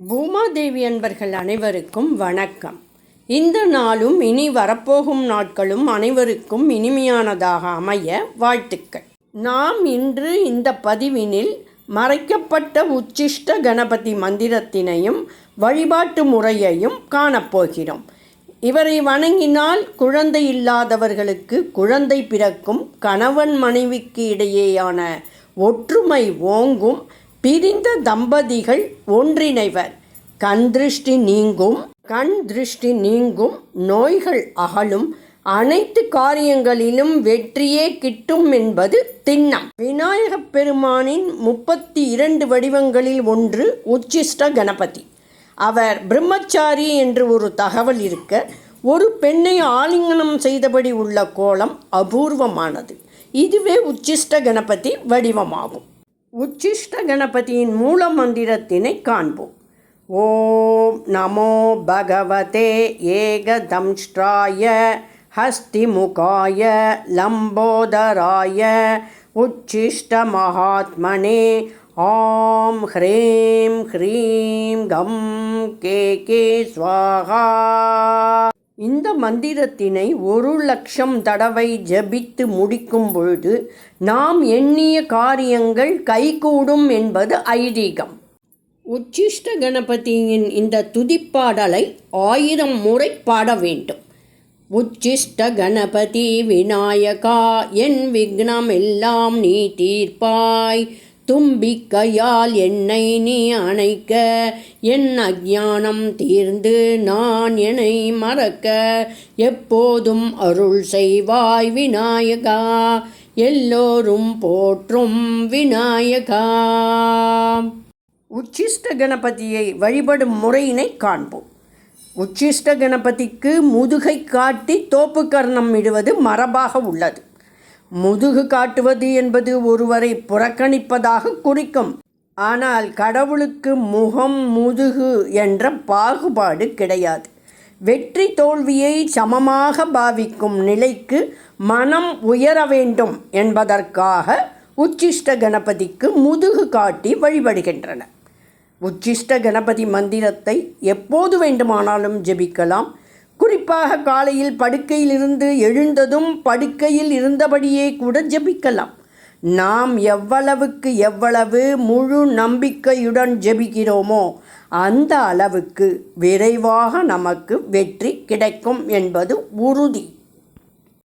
பூமாதேவி அன்பர்கள் அனைவருக்கும் வணக்கம். இந்த நாளும் இனி வரப்போகும் நாட்களும் அனைவருக்கும் இனிமையானதாக அமைய வாழ்த்துக்கள். நாம் இன்று இந்த பதிவினில் மறைக்கப்பட்ட உச்சிஷ்ட கணபதி மந்திரத்தினையும் வழிபாட்டு முறையையும் காணப்போகிறோம் இவரை வணங்கினால் குழந்தை இல்லாதவர்களுக்கு குழந்தை பிறக்கும் கணவன் மனைவிக்கு இடையேயான ஒற்றுமை ஓங்கும் பிரிந்த தம்பதிகள் ஒன்றிணைவர். கண் திருஷ்டி நீங்கும் கண் திருஷ்டி நீங்கும் நோய்கள் அகலும் அனைத்து காரியங்களிலும் வெற்றியே கிட்டும் என்பது திண்ணம். விநாயகப் பெருமானின் முப்பத்தி இரண்டு வடிவங்களில் ஒன்று உச்சிஷ்ட கணபதி. அவர் பிரம்மச்சாரி என்று ஒரு தகவல் இருக்க ஒரு பெண்ணை ஆலிங்கனம் செய்தபடி உள்ள கோலம் அபூர்வமானது. இதுவே உச்சிஷ்ட கணபதி வடிவமாகும். உச்சிஷ்ட கணபதியின் மூல மந்திரத்தினை காண்போம். ஓம் நமோ பகவதே ஏகதம்ஷ்டாய ஹஸ்திமுகாய லம்போதராய உச்சிஷ்ட மகாத்மனே. ஆம் ஹ்ரீம் ஹ்ரீம் கம் கே கே ஸ்வாகா இந்த மந்திரத்தினை ஒரு லட்சம் தடவை ஜபித்து முடிக்கும் பொழுது நாம் எண்ணிய காரியங்கள் கைகூடும் என்பது ஐதீகம். உச்சிஷ்ட கணபதியின் இந்த துதிப்பாடலை ஆயிரம் முறை பாட வேண்டும். உச்சிஷ்ட கணபதி விநாயகா என் விக்னம் எல்லாம் நீ தீர்ப்பாய். தும்பிக்கையால் என்னை நீ அணைக்க என் அஞ்ஞானம் தீர்ந்து நான் என்னை மறக்க. எப்போதும் அருள் செய்வாய் விநாயகா எல்லோரும் போற்றும் விநாயகா. உச்சிஷ்ட கணபதியை வழிபடும் முறையினை காண்போம். உச்சிஷ்ட கணபதிக்கு முதுகை காட்டி தோப்பு கர்ணம் இடுவது மரபாக உள்ளது. முதுகு காட்டுவது என்பது ஒருவரை புறக்கணிப்பதாக குறிக்கும். ஆனால் கடவுளுக்கு முகம் முதுகு என்ற பாகுபாடு கிடையாது. வெற்றி தோல்வியை சமமாக பாவிக்கும் நிலைக்கு மனம் உயர வேண்டும் என்பதற்காக உச்சிஷ்ட கணபதிக்கு முதுகு காட்டி வழிபடுகின்றன உச்சிஷ்ட கணபதி மந்திரத்தை எப்போது வேண்டுமானாலும் ஜெபிக்கலாம். குறிப்பாக காலையில் படுக்கையிலிருந்து எழுந்ததும் படுக்கையில் இருந்தபடியே கூட ஜெபிக்கலாம். நாம் எவ்வளவுக்கு எவ்வளவு முழு நம்பிக்கையுடன் ஜெபிக்கிறோமோ அந்த அளவுக்கு விரைவாக நமக்கு வெற்றி கிடைக்கும் என்பது உறுதி.